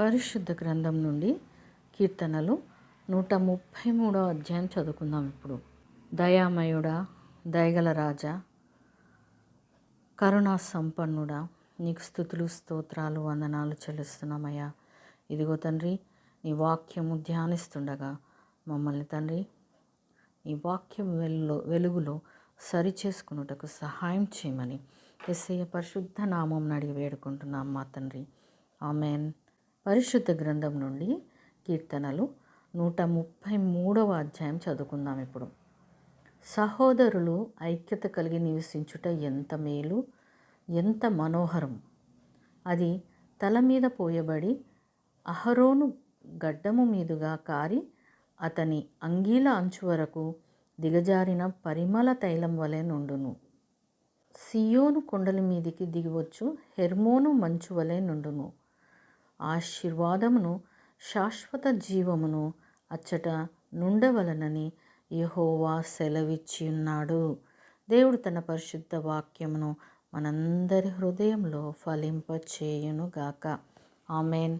పరిశుద్ధ గ్రంథం నుండి కీర్తనలు నూట ముప్పై మూడో అధ్యాయం చదువుకుందాం ఇప్పుడు. దయామయుడా దయగల రాజా కరుణా సంపన్నుడా నీకు స్థుతులు స్తోత్రాలు వందనాలు చెల్లిస్తున్నామయ్యా. ఇదిగో తండ్రి నీ వాక్యము ధ్యానిస్తుండగా మమ్మల్ని తండ్రి నీ వాక్యం వెలుగులో వెలుగులో సరి చేసుకున్నటకు సహాయం చేయమని ఎస్ఐ పరిశుద్ధ నామం అడిగి వేడుకుంటున్నాం మా తండ్రి. ఆమెన్. పరిశుద్ధ గ్రంథం నుండి కీర్తనలు నూట ముప్పై మూడవ అధ్యాయం చదువుకుందాం ఇప్పుడు. సహోదరులు ఐక్యత కలిగి నివసించుట ఎంత మేలు ఎంత మనోహరం. అది తల మీద పోయబడి అహరోను గడ్డము మీదుగా కారి అతని అంగీల అంచు వరకు దిగజారిన పరిమళ తైలం వలె నుండును. సియోను కొండల మీదికి దిగివచ్చు హెర్మోను మంచు వలె నుండును. ఆశీర్వాదమును శాశ్వత జీవమును అచ్చట నుండవలనని యహోవా సెలవిచ్చి ఉన్నాడు దేవుడు తన పరిశుద్ధ వాక్యమును మనందరి హృదయంలో ఫలింపచేయునుగాక. ఆమెన్.